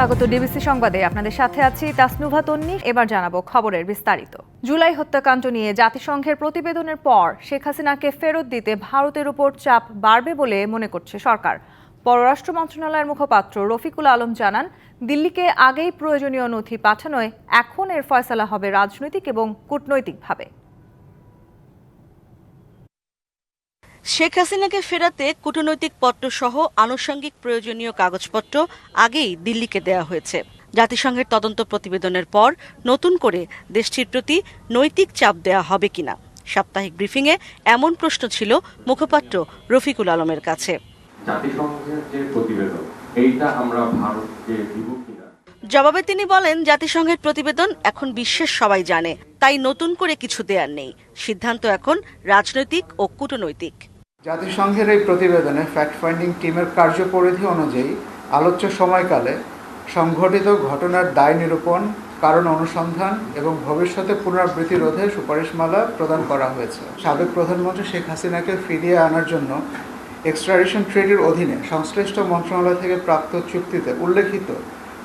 স্বাগত ডিবিসি সংবাদে। আপনাদের সাথে আছি তাসনুভা তন্নি। এবার জানাব খবরের বিস্তারিত। জুলাই হত্যাকাণ্ড নিয়ে জাতিসংঘের প্রতিবেদনের পর শেখ হাসিনাকে ফেরত দিতে ভারতের উপর চাপ বাড়বে বলে মনে করছে সরকার। পররাষ্ট্র মন্ত্রণালয়ের মুখপাত্র রফিকুল আলম জানান, দিল্লিকে আগেই প্রয়োজনীয় নথি পাঠানোয় এখন এর ফয়সলা হবে রাজনৈতিক এবং কূটনৈতিকভাবে। শেখ হাসিনাকে ফেরাতে কূটনৈতিক পত্র সহ আনুষঙ্গিক প্রয়োজনীয় কাগজপত্র আগেই দিল্লিকে দেয়া হয়েছে। জাতিসংঘের তদন্ত প্রতিবেদনের পর নতুন করে দেশটির প্রতি নৈতিক চাপ দেয়া হবে কিনা? সাপ্তাহিক ব্রিফিংয়ে এমন প্রশ্ন ছিল মুখপাত্র রফিকুল আলমের কাছে। জাতিসংঘের যে প্রতিবেদন এইটা আমরা ভারতকে দিব কিনা? জবাবে তিনি বলেন জাতিসংঘের প্রতিবেদন এখন বিশ্বের সবাই জানে তাই নতুন করে কিছু দেয়ার নেই। সিদ্ধান্ত এখন রাজনৈতিক ও কূটনৈতিক। জাতিসংঘের এই প্রতিবেদনে ফ্যাক্ট ফাইন্ডিং টিমের কার্যপরিধি অনুযায়ী আলোচ্য সময়কালে সংঘটিত ঘটনার দায় নিরূপণ, কারণ অনুসন্ধান এবং ভবিষ্যতে পুনরাবৃত্তি রোধে সুপারিশমালা প্রদান করা হয়েছে। সাবেক প্রধানমন্ত্রী শেখ হাসিনাকে ফিরিয়ে আনার জন্য এক্সট্রাডিশন ট্রেডির অধীনে সংশ্লিষ্ট মন্ত্রণালয় থেকে প্রাপ্ত চুক্তিতে উল্লেখিত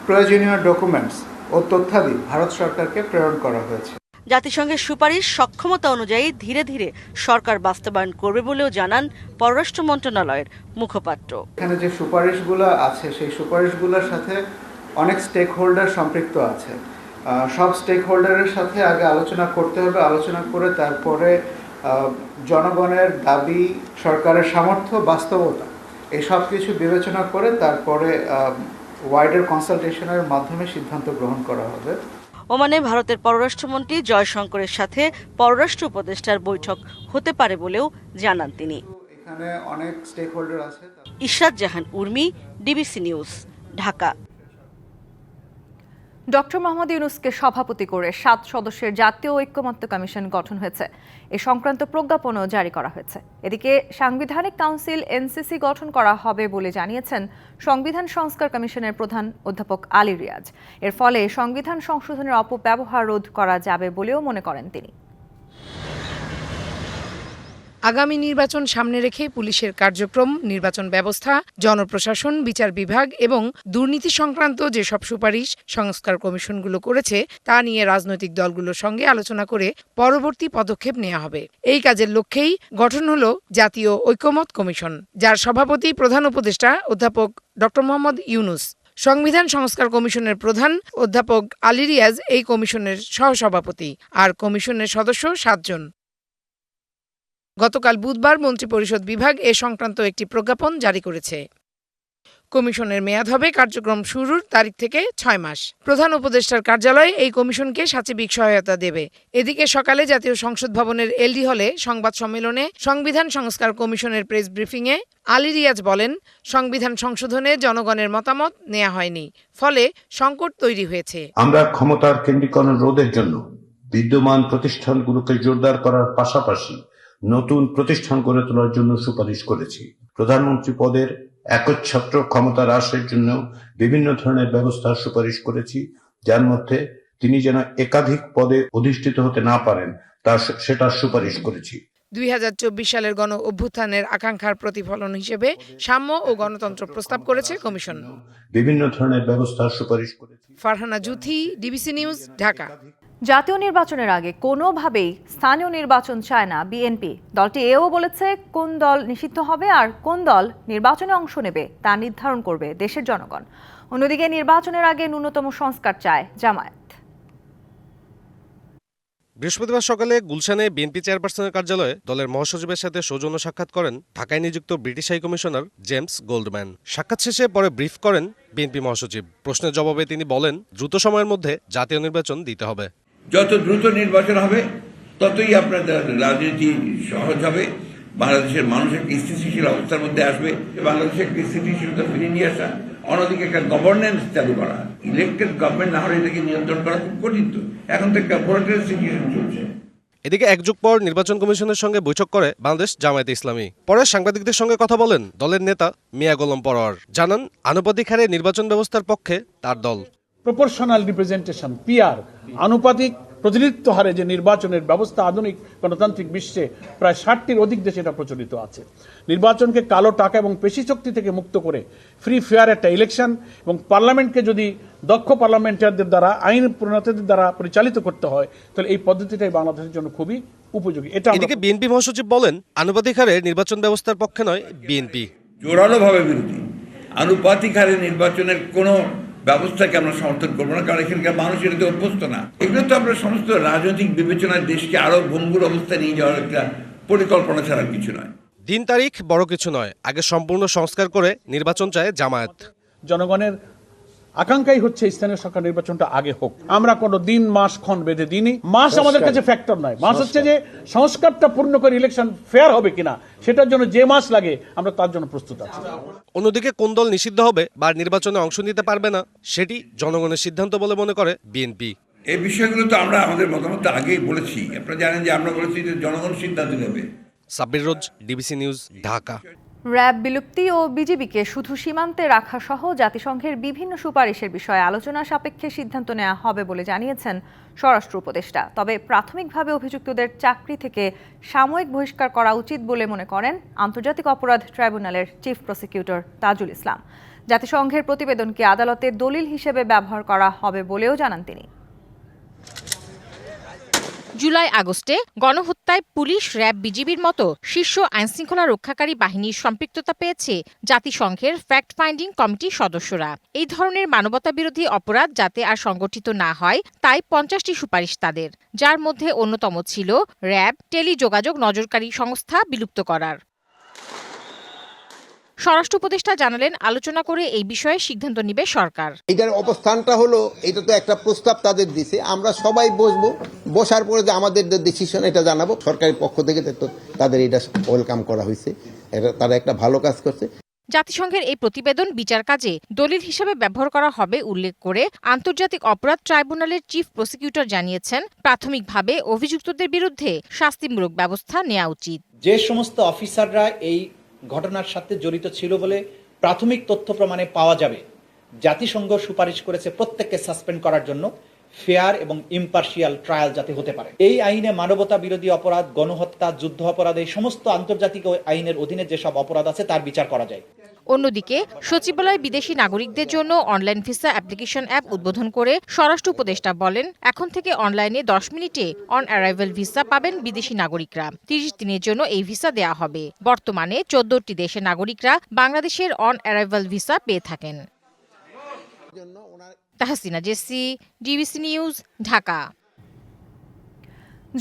প্রয়োজনীয় ডকুমেন্টস ও তথ্যাদি ভারত সরকারকে প্রেরণ করা হয়েছে। জাতিসংঘের সুপারিশ সক্ষমতা অনুযায়ী ধীরে ধীরে সরকার বাস্তবায়ন করবে বলেও জানান পররাষ্ট্র মন্ত্রণালয়ের মুখপাত্র। এখানে যে সুপারিশগুলো আছে, সেই সুপারিশগুলোর সাথে অনেক স্টেক হোল্ডার সম্পৃক্ত আছে। সব স্টেক হোল্ডারের সাথে আগে আলোচনা করতে হবে, আলোচনা করে তারপরে জনগণের দাবি, সরকারের সামর্থ্য, বাস্তবতা, এই সব কিছু বিবেচনা করে তারপরে ওয়াইডার কনসালটেশনের মাধ্যমে সিদ্ধান্ত গ্রহণ করা হবে। ওমানে ভারতের পররাষ্ট্রমন্ত্রী জয়শঙ্করের সাথে পররাষ্ট্র উপদেষ্টার বৈঠক হতে পারে বলেও জানান তিনি। এখানে অনেক স্টেক হোল্ডার আছে। Ishrat Jahan Urmi DBC news Dhaka. Doctor Mohammad ইউনুসকে সভাপতি করে সাত সদস্যের জাতীয় ঐক্যমত্য কমিশন গঠন হয়েছে। এ সংক্রান্ত প্রজ্ঞাপনও জারি করা হয়েছে। এদিকে সাংবিধানিক কাউন্সিল এনসিসি গঠন করা হবে বলে জানিয়েছেন সংবিধান সংস্কার কমিশনের প্রধান অধ্যাপক আলী রিয়াজ। এর ফলে সংবিধান সংশোধনের অপব্যবহার রোধ করা যাবে বলেও মনে করেন তিনি। আগামী নির্বাচন সামনে রেখে পুলিশের কার্যক্রম, নির্বাচন ব্যবস্থা, জনপ্রশাসন, বিচার বিভাগ এবং দুর্নীতি সংক্রান্ত যেসব সুপারিশ সংস্কার কমিশনগুলো করেছে, তা নিয়ে রাজনৈতিক দলগুলোর সঙ্গে আলোচনা করে পরবর্তী পদক্ষেপ নেওয়া হবে। এই কাজের লক্ষ্যেই গঠন হল জাতীয় ঐক্যমত কমিশন, যার সভাপতি প্রধান উপদেষ্টা অধ্যাপক ড. মোহাম্মদ ইউনুস। সংবিধান সংস্কার কমিশনের প্রধান অধ্যাপক আলী রিয়াজ এই কমিশনের সহসভাপতি, আর কমিশনের সদস্য সাতজন। গতকাল বুধবার মন্ত্রিপরিষদ বিভাগ এ সংক্রান্ত একটি প্রজ্ঞাপন জারি করেছে। কমিশনের মেয়াদ হবে কার্যক্রম শুরুর তারিখ থেকে ছয় মাস। প্রধান উপদেষ্টার কার্যালয় এই কমিশনকে সাচিবিক সহায়তা দেবে। এদিকে সকালে জাতীয় সংসদ ভবনের এলডি হলে সংবাদ সম্মেলনে সংবিধান সংস্কার কমিশনের প্রেস ব্রিফিংয়ে আলী রিয়াজ বলেন, সংবিধান সংশোধনে জনগণের মতামত নেওয়া হয়নি, ফলে সংকট তৈরি হয়েছে। আমরা ক্ষমতার কেন্দ্রীকরণ রোধের জন্য বিদ্যমান প্রতিষ্ঠানগুলোকে জোরদার করার পাশাপাশি নতুন প্রতিষ্ঠান গড়ে তোলার জন্য সুপারিশ করেছি। প্রধানমন্ত্রী পদের একচ্ছত্র ক্ষমতা হ্রাসের জন্য বিভিন্ন ধরনের ব্যবস্থার সুপারিশ করেছি যার মধ্যে তিনি যেন একাধিক পদে অধিষ্ঠিত হতে না পারেন তা সেটার সুপারিশ করেছি। দুই হাজার চব্বিশ সালের গণ অভ্যুত্থানের আকাঙ্ক্ষার প্রতিফলন হিসেবে সাম্য ও গণতন্ত্র প্রস্তাব করেছে কমিশন। বিভিন্ন ধরনের ব্যবস্থার সুপারিশ করেছি। Farhana Juthi DBC news Dhaka. জাতীয় নির্বাচনের আগে কোনোভাবেই স্থানীয় নির্বাচন চায় না বিএনপি। দলটি এও বলেছে কোন দল নিষিদ্ধ হবে আর কোন দল নির্বাচনে অংশ নেবে তা নির্ধারণ করবে দেশের জনগণ। অন্যদিকে নির্বাচনের আগে ন্যূনতম সংস্কার চায় জামায়াত। বৃহস্পতিবার সকালে গুলশানে বিএনপি চেয়ারপারসনের কার্যালয়ে দলের মহাসচিবের সাথে সৌজন্য সাক্ষাৎ করেন ঢাকায় নিযুক্ত British high commissioner James Goldman. সাক্ষাৎ শেষে পরে ব্রিফ করেন বিএনপি মহাসচিব। প্রশ্নের জবাবে তিনি বলেন, দ্রুত সময়ের মধ্যে জাতীয় নির্বাচন দিতে হবে। যত দ্রুত নির্বাচন হবে, ততই আপনাদের রাজনীতি সহজ হবে। বাংলাদেশের মানুষের স্থিতিশীল অবস্থার মধ্যে আসবে বাংলাদেশে একটা স্থিতিশীলতা ফিরিয়ে নিয়ে আসা, অন্যদিকে একটা গভর্নেন্স চালু করা। ইলেক্টেড গভর্নমেন্ট না হলে এটাকে নিয়ন্ত্রণ করা খুব কঠিন তো। এখন তো একটা ভোটের সিচুয়েশন চলছে। এদিকে এক যুগ পর নির্বাচন কমিশনের সঙ্গে বৈঠক করে বাংলাদেশ জামায়াতে ইসলামী। পরে সাংবাদিকদের সঙ্গে কথা বলেন দলের নেতা মিয়া গোলম পরোয়ার। জানান আনুপাতিক হারে নির্বাচন ব্যবস্থার পক্ষে তার দল। প্রপোর্শনাল রিপ্রেজেন্টেশন পিআর আনুপাতিক প্রতিনিধিত্ব হারে যে নির্বাচনের ব্যবস্থা আধুনিক গণতান্ত্রিক বিশ্বে প্রায় ষাটটির অধিক দেশে এটা প্রচলিত আছে। নির্বাচনকে কালো টাকা এবং পেশি শক্তি থেকে মুক্ত করে ফ্রি ফেয়ার একটা ইলেকশন এবং পার্লামেন্টকে যদি দক্ষ পার্লামেন্টারদের দ্বারা আইন প্রণেতাদের দ্বারা পরিচালিত করতে হয় তাহলে এই পদ্ধতিটাই বাংলাদেশের জন্য খুবই উপযোগী। এটা এদিকে বিএনপি মহাসচিব বলেন আনুপাতিক হারে নির্বাচন ব্যবস্থার পক্ষে নয় বিএনপি। জোরালোভাবে বিরোধী। আনুপাতিক হারে নির্বাচনের কোনো ব্যবস্থাকে আমরা সমর্থন করব না? কারণ এখানকার মানুষ এটাতে অভ্যস্ত না। এগুলো তো আমরা সমস্ত রাজনৈতিক বিবেচনায় দেশকে আরও ভঙ্গুর অবস্থায় নিয়ে যাওয়ার একটা পরিকল্পনা ছাড়া কিছু নয়। দিন তারিখ বড় কিছু নয়। আগে সম্পূর্ণ সংস্কার করে নির্বাচন চায় জামায়াত। জনগণের আকাঙ্ক্ষাই হচ্ছে স্থানীয় সরকার নির্বাচনটা আগে হোক। আমরা কোনো দিন মাস ক্ষণ বেঁধে দিইনি। মাস আমাদের কাছে ফ্যাক্টর নয়। মাস হচ্ছে যে সংস্কারটা পূর্ণ করে ইলেকশন ফেয়ার হবে কিনা সেটার জন্য যে মাস লাগে আমরা তার জন্য প্রস্তুত আছি। অন্যদিকে কোন দল নিষিদ্ধ হবে বা নির্বাচনে অংশ নিতে পারবে না সেটি জনগণের সিদ্ধান্ত বলে মনে করে বিএনপি এই বিষয়গুলো তো আমরা আমাদের মতামত আগেই বলেছি। আপনারা জানেন যে আমরা বলেছি যে জনগণ সিদ্ধান্ত নেবে। Sabbir Roz DBC news Dhaka. RAB বিলুপ্তি ও বিজিবিকে শুধু সীমান্তে রাখা সহ জাতিসংঘের বিভিন্ন সুপারিশের বিষয়ে আলোচনা সাপেক্ষে সিদ্ধান্ত নেওয়া হবে বলে জানিয়েছেন স্বরাষ্ট্র উপদেষ্টা। তবে প্রাথমিকভাবে অভিযুক্তদের চাকরি থেকে সাময়িক বহিষ্কার করা উচিত বলে মনে করেন আন্তর্জাতিক অপরাধ ট্রাইব্যুনালের চিফ প্রসিকিউটর তাজুল ইসলাম। জাতিসংঘের প্রতিবেদনকে আদালতে দলিল হিসেবে ব্যবহার করা হবে বলেও জানান তিনি। জুলাই আগস্টে গণহত্যায় পুলিশ, র্যাব, বিজিবির মতো শীর্ষ আইনশৃঙ্খলা রক্ষাকারী বাহিনীর সম্পৃক্ততা পেয়েছে জাতিসংঘের ফ্যাক্ট ফাইন্ডিং কমিটির সদস্যরা। এই ধরনের মানবতা বিরোধী অপরাধ যাতে আর সংগঠিত না হয়, তাই পঞ্চাশটি সুপারিশ তাদের, যার মধ্যে অন্যতম ছিল র্যাব, টেলিযোগাযোগ নজরকারী সংস্থা বিলুপ্ত করার। স্বরাষ্ট্র উপদেষ্টা জানালেন আলোচনা করে এই বিষয়ে সিদ্ধান্ত নিবে সরকার। এটার অবস্থানটা হলো এটা তো একটা প্রস্তাব তাদের দিছে। আমরা সবাই বসবো বসার পরে যে আমাদের যে ডিসিশন এটা জানাব। সরকারের পক্ষ থেকে তো তাদের এটা ওয়েলকাম করা হয়েছে। এটা তারা একটা ভালো কাজ করছে। জাতিসংঘের এই প্রতিবেদন বিচার কাজে দলিল হিসেবে ব্যবহার করা হবে উল্লেখ করে আন্তর্জাতিক অপরাধ ট্রাইব্যুনালের চিফ প্রসিকিউটর জানিয়েছেন প্রাথমিকভাবে অভিযুক্তদের বিরুদ্ধে শাস্তিমূলক ব্যবস্থা নেওয়া উচিত। যে সমস্ত অফিসাররা এই ঘটনার সাথে জড়িত ছিল বলে প্রাথমিক তথ্য প্রমাণে পাওয়া যাবে। জাতিসংঘ সুপারিশ করেছে প্রত্যেককে সাসপেন্ড করার জন্য। ফেয়ার এবং ইম্পার্শিয়াল ট্রায়াল যাতে হতে পারে। এই আইনে মানবতা বিরোধী অপরাধ, গণহত্যা, যুদ্ধ অপরাধ, এই সমস্ত আন্তর্জাতিক আইনের অধীনে যেসব অপরাধ আছে তার বিচার করা যায়। অন্যদিকে, সচিবালয় বিদেশি নাগরিকদের জন্য অনলাইন ভিসা অ্যাপ্লিকেশন অ্যাপ উদ্বোধন করে স্বরাষ্ট্র উপদেষ্টা বলেন, এখন থেকে অনলাইনে দশ মিনিটে অন অ্যারাইভাল ভিসা পাবেন বিদেশি নাগরিকরা। তিরিশ দিনের জন্য এই ভিসা দেয়া হবে। বর্তমানে চোদ্দটি দেশের নাগরিকরা বাংলাদেশের অন অ্যারাইভাল ভিসা পেয়ে থাকেন। Tahsina Jesi, DBC news, Dhaka.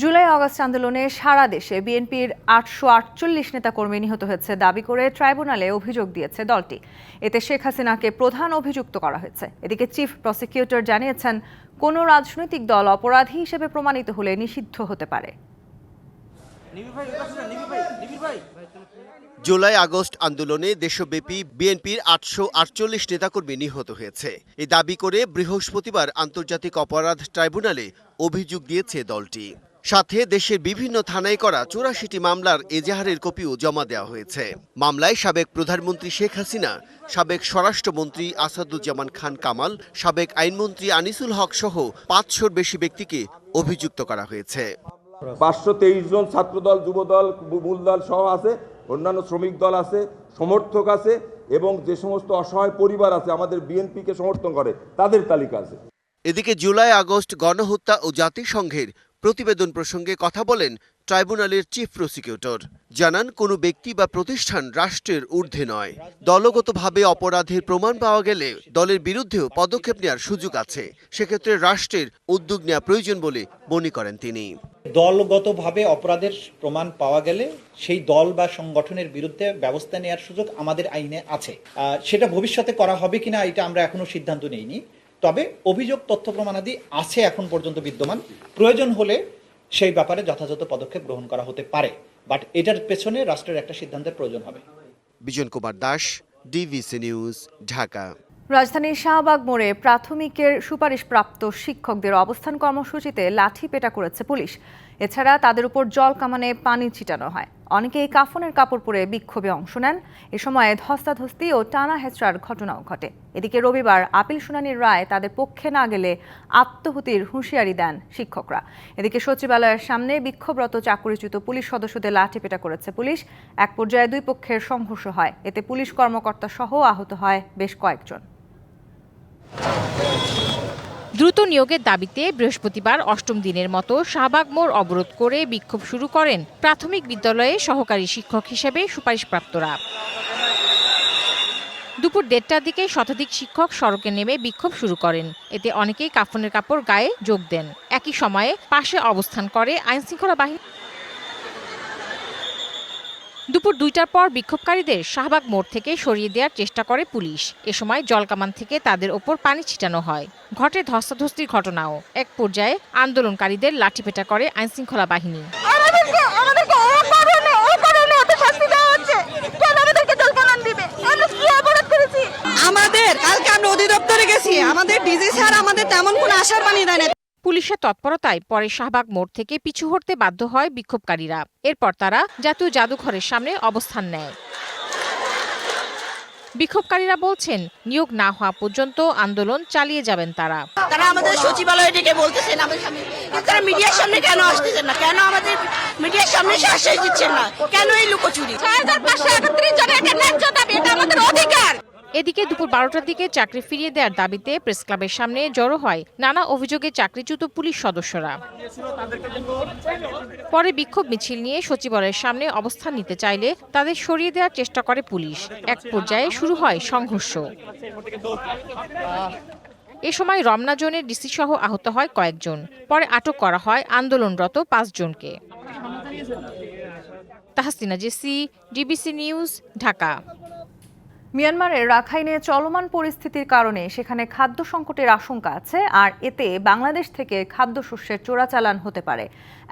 July August আন্দোলনে সারা দেশে বিএনপির আটশো আটচল্লিশ নেতাকর্মী নিহত হয়েছে দাবি করে ট্রাইব্যুনালে অভিযোগ দিয়েছে দলটি। এতে শেখ হাসিনাকে প্রধান অভিযুক্ত করা হয়েছে। এদিকে চিফ প্রসিকিউটর জানিয়েছেন কোনো রাজনৈতিক দল অপরাধী হিসেবে প্রমাণিত হলে নিষিদ্ধ হতে পারে। জুলাই আগস্ট আন্দোলনে দেশব্যাপী বিএনপির আটশো আটচল্লিশ নেতাকর্মী নিহত হয়েছে। এই দাবি করে বৃহস্পতিবার আন্তর্জাতিক অপরাধ ট্রাইব্যুনালে অভিযোগ দিয়েছে দলটি। সাথে দেশের বিভিন্ন থানায় করা চুরাশিটি মামলার এজাহারের কপিও জমা দেওয়া হয়েছে। মামলায় সাবেক প্রধানমন্ত্রী শেখ হাসিনা সাবেক স্বরাষ্ট্রমন্ত্রী আসাদুজ্জামান খান কামাল সাবেক আইনমন্ত্রী আনিসুল হক সহ পাঁচশোর বেশি ব্যক্তিকে অভিযুক্ত করা হয়েছে। পাঁচশো তেইশ জন ছাত্রদল যুবদল মূল দল সহ আছে অন্যান্য শ্রমিক দল আছে সমর্থক আছে এবং যে সমস্ত অসহায় পরিবার আছে আমাদের বিএনপিকে সমর্থন করে তাদের তালিকা আছে। এদিকে জুলাই আগস্ট গণহত্যা ও জাতিসংঘের প্রতিবেদন প্রসঙ্গে কথা বলেন ট্রাইব্যুনালের চিফ প্রসিকিউটর। জানান, কোনো ব্যক্তি বা প্রতিষ্ঠান রাষ্ট্রের ঊর্ধ্বে নয়। দলগতভাবে অপরাধের প্রমাণ পাওয়া গেলে দলের বিরুদ্ধেও পদক্ষেপ নেওয়ার সুযোগ আছে। সেক্ষেত্রে রাষ্ট্রের উদ্যোগ নেওয়া প্রয়োজন বলে মনে করেন তিনি। দলগতভাবে অপরাধের প্রমাণ পাওয়া গেলে সেই দল বা সংগঠনের বিরুদ্ধে ব্যবস্থা নেওয়ার সুযোগ আমাদের আইনে আছে। সেটা ভবিষ্যতে করা হবে কিনা এটা আমরা এখনও সিদ্ধান্ত নেইনি। তবে অভিযোগ তথ্য প্রমাণাদি আছে এখন পর্যন্ত বিদ্যমান। প্রয়োজন হলে সেই ব্যাপারে যথাযথ পদক্ষেপ গ্রহণ করা হতে পারে। বাট এটার পেছনে রাষ্ট্রের একটা সিদ্ধান্তের প্রয়োজন হবে। Bijon Kumar Das DBC news Dhaka. রাজধানীর শাহবাগ মোড়ে প্রাথমিকের সুপারিশপ্রাপ্ত শিক্ষকদের অবস্থান কর্মসূচিতে লাঠি পেটা করেছে পুলিশ। এছাড়া তাদের উপর জল কামানে পানি ছিটানো হয়। অনেকেই কাফনের কাপড় পরে বিক্ষোভে অংশ নেন। এ সময় ধস্তাধস্তি ও টানা হেঁচড়ার ঘটনাও ঘটে। এদিকে রবিবার আপিল শুনানির রায় তাদের পক্ষে না গেলে আত্মহুতির হুঁশিয়ারি দেন শিক্ষকরা। এদিকে সচিবালয়ের সামনে বিক্ষোভরত চাকরিচ্যুত পুলিশ সদস্যদের লাঠিপেটা করেছে পুলিশ। এক পর্যায়ে দুই পক্ষের সংঘর্ষ হয়। এতে পুলিশ কর্মকর্তা সহ আহত হয় বেশ কয়েকজন। দ্রুত নিয়োগের দাবিতে বৃহস্পতিবার অষ্টম দিনের মতো শাহবাগ মোড় অবরোধ করে বিক্ষোভ শুরু করেন প্রাথমিক বিদ্যালয়ে সহকারী শিক্ষক হিসেবে সুপারিশপ্রাপ্তরা। দুপুর দেড়টার দিকে শতাধিক শিক্ষক সড়কে নেমে বিক্ষোভ শুরু করেন। এতে অনেকেই কাফনের কাপড় গায়ে যোগ দেন। একই সময়ে পাশে অবস্থান করে আইনশৃঙ্খলা বাহিনী দুপুর দুইটার পর বিক্ষোভকারীদের শাহবাগ মোড় থেকে সরিয়ে দেওয়ার চেষ্টা করে পুলিশ। এ সময় জলকামান থেকে তাদের ওপর পানি ছিটানো হয়। ঘটে ধস্তাধস্তির ঘটনাও। এক পর্যায়ে আন্দোলনকারীদের লাঠিপেটা করে আইনশৃঙ্খলা বাহিনী। আমাদের কালকে আমরা অধিদপ্তরে গেছি। আমাদের ডিজি স্যার আমাদের তেমন কোনো আশার পানি দেয় না। পুলিশের তৎপরতায় পরে শাহবাগ মোড় থেকে পিছু হটতে বাধ্য হয় বিক্ষোভকারীরা। এরপর তারা জাতীয় জাদুঘরের সামনে অবস্থান নেয়। বিক্ষোভকারীরা বলছেন নিয়োগ না হওয়া পর্যন্ত আন্দোলন চালিয়ে যাবেন তারা। তারা আমাদের সচিবালয়ে ডেকে বলতেছেন আমাদের সামনে। তারা মিডিয়ার সামনে কেন আসতেছেন না? কেন আমাদের মিডিয়ার সামনে আশ্বাস দিচ্ছেন না? কেন এই লুকোচুরি? ছয় হাজার পাঁচশো একত্রিশ জনের একটা ন্যায্য দাবি এটা আমাদের অধিকার। এদিকে দুপুর বারোটার দিকে চাকরি ফিরিয়ে দেওয়ার দাবিতে প্রেস ক্লাবের সামনে জড়ো হয় নানা অভিযোগে চাকরিচ্যুত পুলিশ সদস্যরা। পরে বিক্ষোভ মিছিল নিয়ে সচিবালয়ের সামনে অবস্থান নিতে চাইলে তাদের সরিয়ে দেওয়ার চেষ্টা করে পুলিশ। এক পর্যায়ে শুরু হয় সংঘর্ষ। এ সময় রমনা জোনের ডিসি সহ আহত হয় কয়েকজন। পরে আটক করা হয় আন্দোলনরত পাঁচজনকে। Tahsina Jesi, DBC news, Dhaka. মিয়ানমারের রাখাইনে চলমান পরিস্থিতির কারণে সেখানে খাদ্য সংকটের আশঙ্কা আছে, আর এতে বাংলাদেশ থেকে খাদ্যশস্যের চোরাচালান হতে পারে।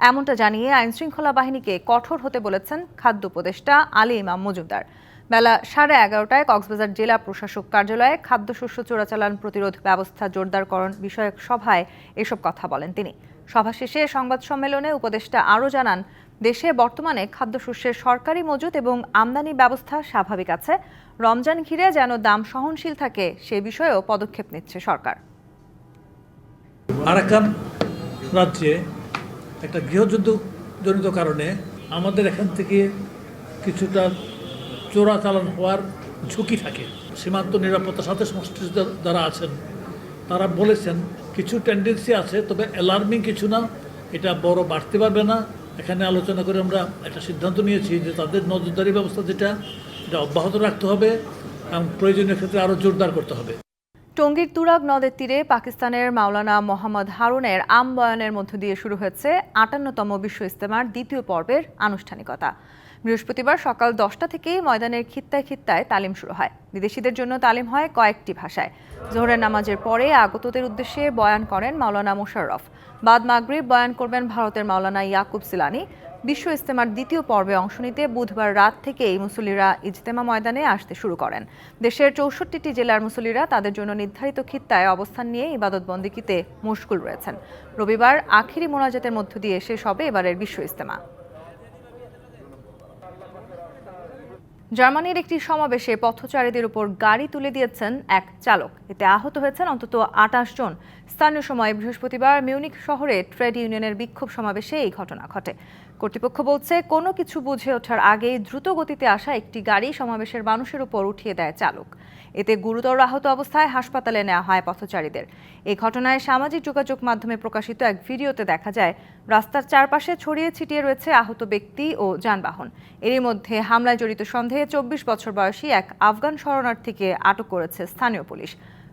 এমনটা জানিয়ে আইনশৃঙ্খলা বাহিনীকে কঠোর হতে বলেছেন খাদ্য উপদেষ্টা আলী ইমাম মজুমদার। বেলা সাড়ে এগারোটায় কক্সবাজার জেলা প্রশাসক কার্যালয়ে খাদ্যশস্য চোরাচালান প্রতিরোধ ব্যবস্থা জোরদারকরণ বিষয়ক সভায় এসব কথা বলেন তিনি। সভা শেষে সংবাদ সম্মেলনে উপদেষ্টা আরও জানান, দেশে বর্তমানে খাদ্যশস্যের সরকারি মজুত এবং আমদানি ব্যবস্থা স্বাভাবিক আছে। রমজান ঘিরে যেন দাম সহনশীল থাকে, সে বিষয়েও পদক্ষেপ নিচ্ছে সরকার। আরাকান রাজ্যে একটা গৃহযুদ্ধ জনিত কারণে আমাদের এখান থেকে কিছুটা চোরাচালান হওয়ার ঝুঁকি থাকে। সীমান্ত নিরাপত্তার সাথে সংশ্লিষ্ট যারা আছেন, তারা বলেছেন কিছু টেন্ডেন্সি আছে, তবে অ্যালার্মিং কিছু না। এটা বড় বাড়তে পারবে না। এখানে আলোচনা করে আমরা একটা সিদ্ধান্ত নিয়েছি যে তাদের নজরদারি ব্যবস্থা যেটা, এটা অব্যাহত রাখতে হবে এবং প্রয়োজনীয় ক্ষেত্রে আরও জোরদার করতে হবে। টঙ্গীর তুরাগ নদের তীরে পাকিস্তানের মাওলানা মোহাম্মদ হারুনের আম বয়ানের মধ্য দিয়ে শুরু হয়েছে আটান্নতম বিশ্ব ইস্তেমার দ্বিতীয় পর্বের আনুষ্ঠানিকতা। বৃহস্পতিবার সকাল দশটা থেকে ময়দানের খিত্তায় খিত্তায় তালিম শুরু হয়। বিদেশিদের জন্য তালিম হয় কয়েকটি ভাষায়। জোহরের নামাজের পরে আগতদের উদ্দেশ্যে বয়ান করেন মাওলানা মোশাররফ। বাদ মাগরিব বয়ান করবেন ভারতের মাওলানা ইয়াকুব সিলানি। বিশ্ব ইস্তেমার দ্বিতীয় পর্বে অংশ নিতে বুধবার রাত থেকেই মুসল্লিরা ইজতেমা ময়দানে আসতে শুরু করেন। দেশের চৌষট্টিটি জেলার মুসল্লিরা তাদের জন্য নির্ধারিত খিত্তায় অবস্থান নিয়ে ইবাদত বন্দিকিতে মুশকুল রয়েছেন। রবিবার আখিরি মোনাজাতের মধ্য দিয়ে শেষ হবে এবারের বিশ্ব ইস্তেমা জার্মানির একটি সমাবেশে পথচারীদের উপর গাড়ি তুলে দিয়েছেন এক চালক। এতে আহত হয়েছেন অন্তত আটাশ জন। স্থানীয় সময় বৃহস্পতিবার মিউনিক শহরে ট্রেড ইউনিয়নের বিক্ষোভ সমাবেশে এই ঘটনা ঘটে। কর্তৃপক্ষ বলছে, কোনো কিছু বুঝে ওঠার আগেই দ্রুত গতিতে আসা একটি গাড়ি সমাবেশের মানুষের উপর উঠিয়ে দেয় চালক। এতে গুরুতর আহত অবস্থায় হাসপাতালে নেওয়া হয় পথচারীদের। এই ঘটনায় সামাজিক যোগাযোগ মাধ্যমে প্রকাশিত এক ভিডিওতে দেখা যায়, রাস্তার চারপাশে ছড়িয়ে ছিটিয়ে রয়েছে আহত ব্যক্তি ও যানবাহন। এরই মধ্যে হামলায় জড়িত সন্দেহে চব্বিশ বছর বয়সী এক আফগান শরণার্থীকে আটক করেছে স্থানীয় পুলিশ।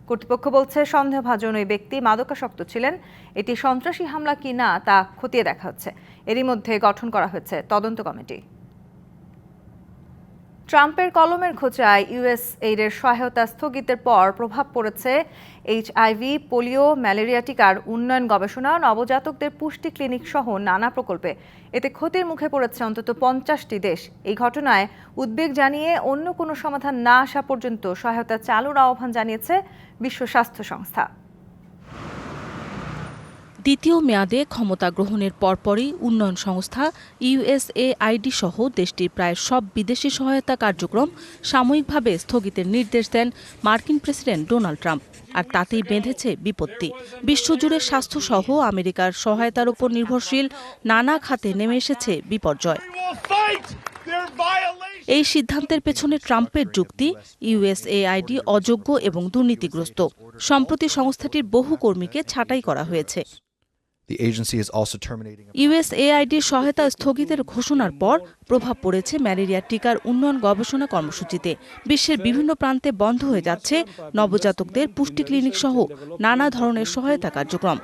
কর্তৃপক্ষ বলছে, সন্দেহভাজন ওই ব্যক্তি মাদকাসক্ত ছিলেন। এটি সন্ত্রাসী হামলা কি না তা খতিয়ে দেখা হচ্ছে। এরই মধ্যে গঠন করা হয়েছে তদন্ত কমিটি। ট্রাম্পের কলমের খোঁচায় ইউএস এইডের সহায়তা স্থগিতের পর প্রভাব পড়েছে এইচআইভি পোলিও, ম্যালেরিয়া টিকার উন্নয়ন গবেষণা, নবজাতকদের পুষ্টি ক্লিনিক সহ নানা প্রকল্পে। এতে ক্ষতির মুখে পড়েছে অন্তত পঞ্চাশটি দেশ। এই ঘটনায় উদ্বেগ জানিয়ে অন্য কোনো সমাধান না আসা পর্যন্ত সহায়তা চালুর আহ্বান জানিয়েছে বিশ্ব স্বাস্থ্য সংস্থা। দ্বিতীয় মেয়াদে ক্ষমতা গ্রহণের পরপরই উন্নয়ন সংস্থা ইউএসএআইডি সহ দেশটির প্রায় সব বিদেশি সহায়তা কার্যক্রম সাময়িকভাবে স্থগিতের নির্দেশ দেন মার্কিন প্রেসিডেন্ট ডোনাল্ড ট্রাম্প। আর তাতেই বেঁধেছে বিপত্তি। বিশ্বজুড়ে স্বাস্থ্যসহ আমেরিকার সহায়তার উপর নির্ভরশীল নানা খাতে নেমে এসেছে বিপর্যয়। এই সিদ্ধান্তের পেছনে ট্রাম্পের যুক্তি ইউএসএআইডি অযোগ্য এবং দুর্নীতিগ্রস্ত। সম্প্রতি সংস্থাটির বহু কর্মীকে ছাঁটাই করা হয়েছে। The agency is also terminating. ইউএসএআইডির সহায়তা স্থগিতের ঘোষণার পর প্রভাব পড়েছে ম্যালেরিয়া টিকার উন্নয়ন গবেষণা কর্মসূচিতে বিশ্বের বিভিন্ন প্রান্তে বন্ধ হয়ে যাচ্ছে নবজাতকদের পুষ্টি ক্লিনিক সহ নানা ধরনের সহায়তা কার্যক্রম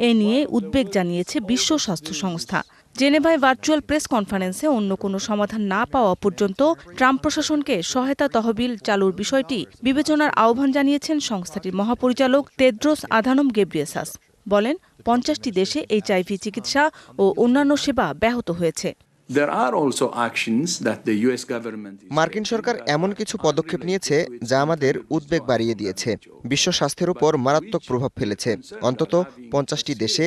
এ নিয়ে উদ্বেগ জানিয়েছে বিশ্ব স্বাস্থ্য সংস্থা জেনেভায় ভার্চুয়াল প্রেস কনফারেন্সে অন্য কোনো সমাধান না পাওয়া পর্যন্ত ট্রাম্প প্রশাসনকে সহায়তা তহবিল চালুর বিষয়টি বিবেচনার আহ্বান জানিয়েছেন সংস্থাটির মহাপরিচালক তেদ্রোস আধানম গেব্রিয়েসাস। বলেন, পঞ্চাশটি দেশে এইচআইভি চিকিৎসা ও অন্যান্য সেবা ব্যাহত হয়েছে। There are also actions that the US government is মার্কিন সরকার এমন কিছু পদক্ষেপ নিয়েছে যা আমাদের উদ্বেগ বাড়িয়ে দিয়েছে। বিশ্ব স্বাস্থ্যের উপর মারাত্মক প্রভাব ফেলেছে। অন্তত পঞ্চাশটি দেশে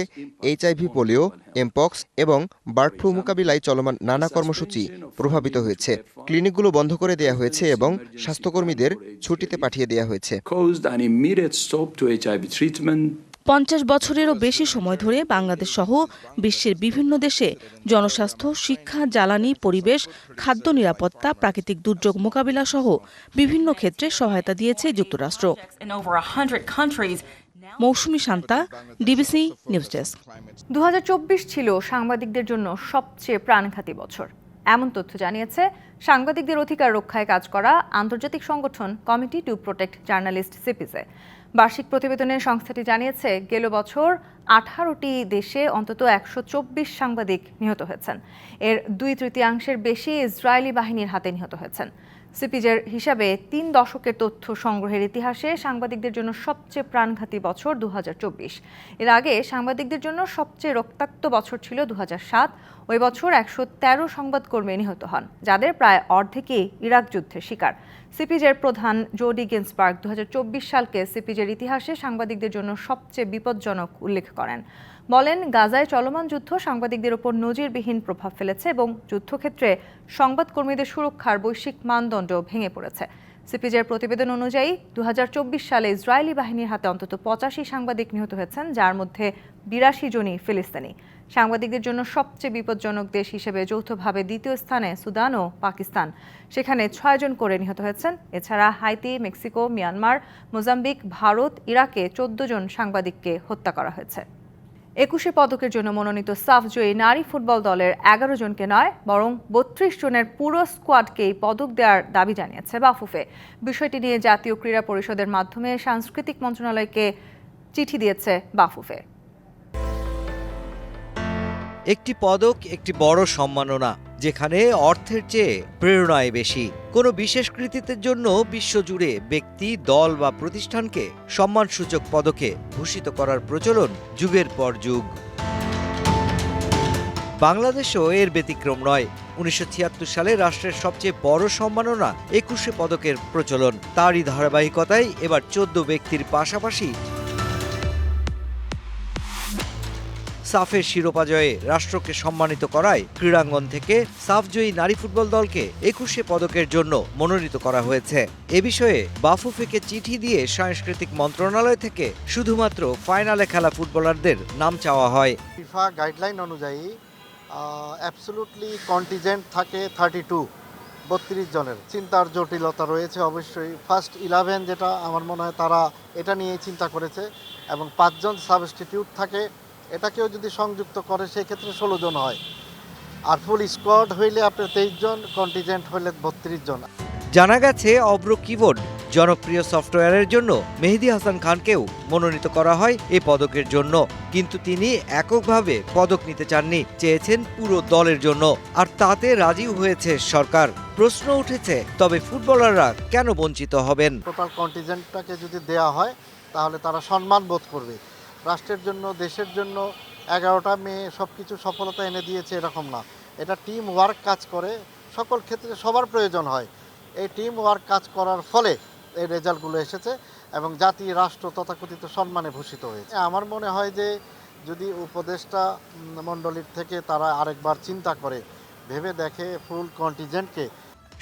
এইচআইভি পোলিও এমপক্স এবং বার্ড ফ্লু মোকাবিলায় চলমান নানা কর্মসূচি প্রভাবিত হয়েছে। ক্লিনিকগুলো বন্ধ করে দেওয়া হয়েছে এবং স্বাস্থ্যকর্মীদের ছুটিতে পাঠিয়ে দেওয়া হয়েছে। পঞ্চাশ বছরেরও বেশি সময় ধরে বাংলাদেশ সহ বিশ্বের বিভিন্ন দেশে জনস্বাস্থ্য শিক্ষা জ্বালানি পরিবেশ খাদ্য নিরাপত্তা প্রাকৃতিক দুর্যোগ মোকাবিলা সহ বিভিন্ন ক্ষেত্রে সহায়তা দিয়েছে যুক্তরাষ্ট্র in over 100 countries. Mousumi Shanta DBC news desk দু হাজার চব্বিশ ছিল সাংবাদিকদের জন্য সবচেয়ে প্রাণঘাতী বছর এমন তথ্য জানিয়েছে, সাংবাদিকদের অধিকার রক্ষায় কাজ করা আন্তর্জাতিক সংগঠন committee to protect journalist CPJ. বার্ষিক প্রতিবেদনে সংস্থাটি জানিয়েছে, গেল বছর আঠারোটি দেশে অন্তত একশো চব্বিশ সাংবাদিক নিহত হয়েছেন। এর দুই তৃতীয়াংশের বেশি ইসরায়েলি বাহিনীর হাতে নিহত হয়েছেন। সিপিজের হিসাবে তিন দশকের তথ্য সংগ্রহের ইতিহাসে সাংবাদিকদের জন্য সবচেয়ে প্রাণঘাতী বছর দু হাজার চব্বিশ। এর আগে সাংবাদিকদের জন্য সবচেয়ে রক্তাক্ত বছর ছিল দু হাজার সাত। ওই বছর একশো তেরো সংবাদকর্মী নিহত হন, যাদের প্রায় অর্ধেকই ইরাক যুদ্ধের শিকার। সিপিজের প্রধান জোডি গেন্সবার্গ দু সালকে সিপিজের ইতিহাসে সাংবাদিকদের জন্য সবচেয়ে বিপজ্জনক উল্লেখ করেন। বলেন, গাজায় চলমান যুদ্ধ সাংবাদিকদের ওপর নজিরবিহীন প্রভাব ফেলেছে এবং যুদ্ধক্ষেত্রে সংবাদকর্মীদের সুরক্ষার বৈশ্বিক মানদণ্ড ভেঙে পড়েছে। সিপিজের প্রতিবেদন অনুযায়ী দু হাজার চব্বিশ সালে ইসরায়েলি বাহিনীর হাতে অন্তত পঁচাশি সাংবাদিক নিহত হয়েছেন, যার মধ্যে বিরাশি জনই ফিলিস্তিনি। সাংবাদিকদের জন্য সবচেয়ে বিপজ্জনক দেশ হিসেবে যৌথভাবে দ্বিতীয় স্থানে সুদান ও পাকিস্তান। সেখানে ছয়জন করে নিহত হয়েছেন। এছাড়া Haiti, Mexico, Myanmar, Mozambique, Bharat, ইরাকে চোদ্দ জন সাংবাদিককে হত্যা করা হয়েছে। একুশে পদকের জন্য মনোনীত সাফ জয়ী নারী ফুটবল দলের এগারো জনকে নয়, বরং বত্রিশ জনের পুরো স্কোয়াডকেই পদক দেওয়ার দাবি জানিয়েছে বাফুফে। বিষয়টি নিয়ে জাতীয় ক্রীড়া পরিষদের মাধ্যমে সাংস্কৃতিক মন্ত্রণালয়কে চিঠি দিয়েছে বাফুফে। একটি পদক, একটি বড় সম্মাননা, যেখানে অর্থের চেয়ে প্রেরণায় বেশি। কোনো বিশেষ কৃতিত্বের জন্য বিশ্বজুড়ে ব্যক্তি, দল বা প্রতিষ্ঠানকে সম্মানসূচক পদকে ভূষিত করার প্রচলন যুগের পর যুগ। বাংলাদেশও এর ব্যতিক্রম নয়। উনিশশো সালে রাষ্ট্রের সবচেয়ে বড় সম্মাননা একুশে পদকের প্রচলন। তারই ধারাবাহিকতায় এবার চোদ্দ ব্যক্তির পাশাপাশি সাফের শিরোপা জয়ে রাষ্ট্রকে সম্মানিত করায় ক্রীড়াঙ্গন থেকে সাফজয়ী নারী ফুটবল দলকে একুশে পদকের জন্য মনোনীত করা হয়েছে। এ বিষয়ে বাফুফেকে চিঠি দিয়ে সাংস্কৃতিক মন্ত্রণালয় থেকে শুধুমাত্র ফাইনালে খেলা ফুটবলারদের নাম চাওয়া হয়। ফিফা গাইডলাইন অনুযায়ী অ্যাবসলুটলি কন্টিজেন্ট থাকে থার্টি টু বত্রিশ জনের। চিন্তার জটিলতা রয়েছে অবশ্যই। ফার্স্ট ইলেভেন যেটা আমার মনে হয় তারা এটা নিয়েই চিন্তা করেছে এবং পাঁচজন সাবস্টিটিউট থাকে। এটাকেও যদি সংযুক্ত করে সেক্ষেত্রে ষোলো জন হয়। আর ফুল স্কোয়াড হইলে আপনার তেইশ জন কন্টিজেন্ট হইলে বত্রিশ জন। জানা গেছে অব্র কিবোর্ড জনপ্রিয় সফটওয়্যারের জন্য মেহেদি হাসান খানকেও মনোনীত করা হয় এই পদকের জন্য। কিন্তু তিনি এককভাবে পদক নিতে চাননি চেয়েছেন পুরো দলের জন্য। আর তাতে রাজি হয়েছে সরকার। প্রশ্ন উঠেছে তবে ফুটবলাররা কেন বঞ্চিত হবেন? টোটাল কন্টিজেন্টটাকে যদি দেয়া হয় তাহলে তারা সম্মান বোধ করবে। রাষ্ট্রের জন্য, দেশের জন্য এগারোটা মেয়ে সব কিছু সফলতা এনে দিয়েছে এরকম না। এটা টিম ওয়ার্ক কাজ করে, সকল ক্ষেত্রে সবার প্রয়োজন হয়। এই টিম ওয়ার্ক কাজ করার ফলে এই রেজাল্টগুলো এসেছে এবং জাতি, রাষ্ট্র তথাকথিত সম্মানে ভূষিত হয়েছে। আমার মনে হয় যে যদি উপদেষ্টা মণ্ডলীর থেকে তারা আরেকবার চিন্তা করে, ভেবে দেখে ফুল কন্টিজেন্টকে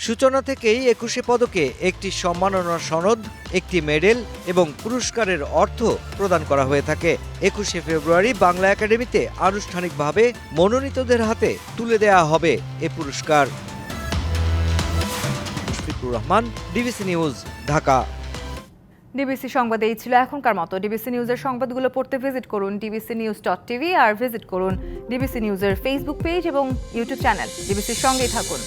সূচনা থেকেই একুশে পদকে একটি সম্মাননা সনদ, একটি মেডেল এবং পুরস্কারের অর্থ প্রদান করা হয়ে থাকে। একুশে ফেব্রুয়ারি বাংলা একাডেমিতে আনুষ্ঠানিকভাবে মনোনীতদের হাতে তুলে দেয়া হবে এ পুরস্কার। Mushfiqur Rahman, DBC news, Dhaka. DBC সংবাদে এই ছিল এখনকার মতো। ডিবিসি নিউজের সংবাদগুলো পড়তে ভিজিট করুন ডিবিসি নিউজ ডট টিভি আর ভিজিট করুন ডিবিসি নিউজের ফেসবুক পেজ এবং ইউটিউব চ্যানেল ডিবিসির সঙ্গেই থাকুন।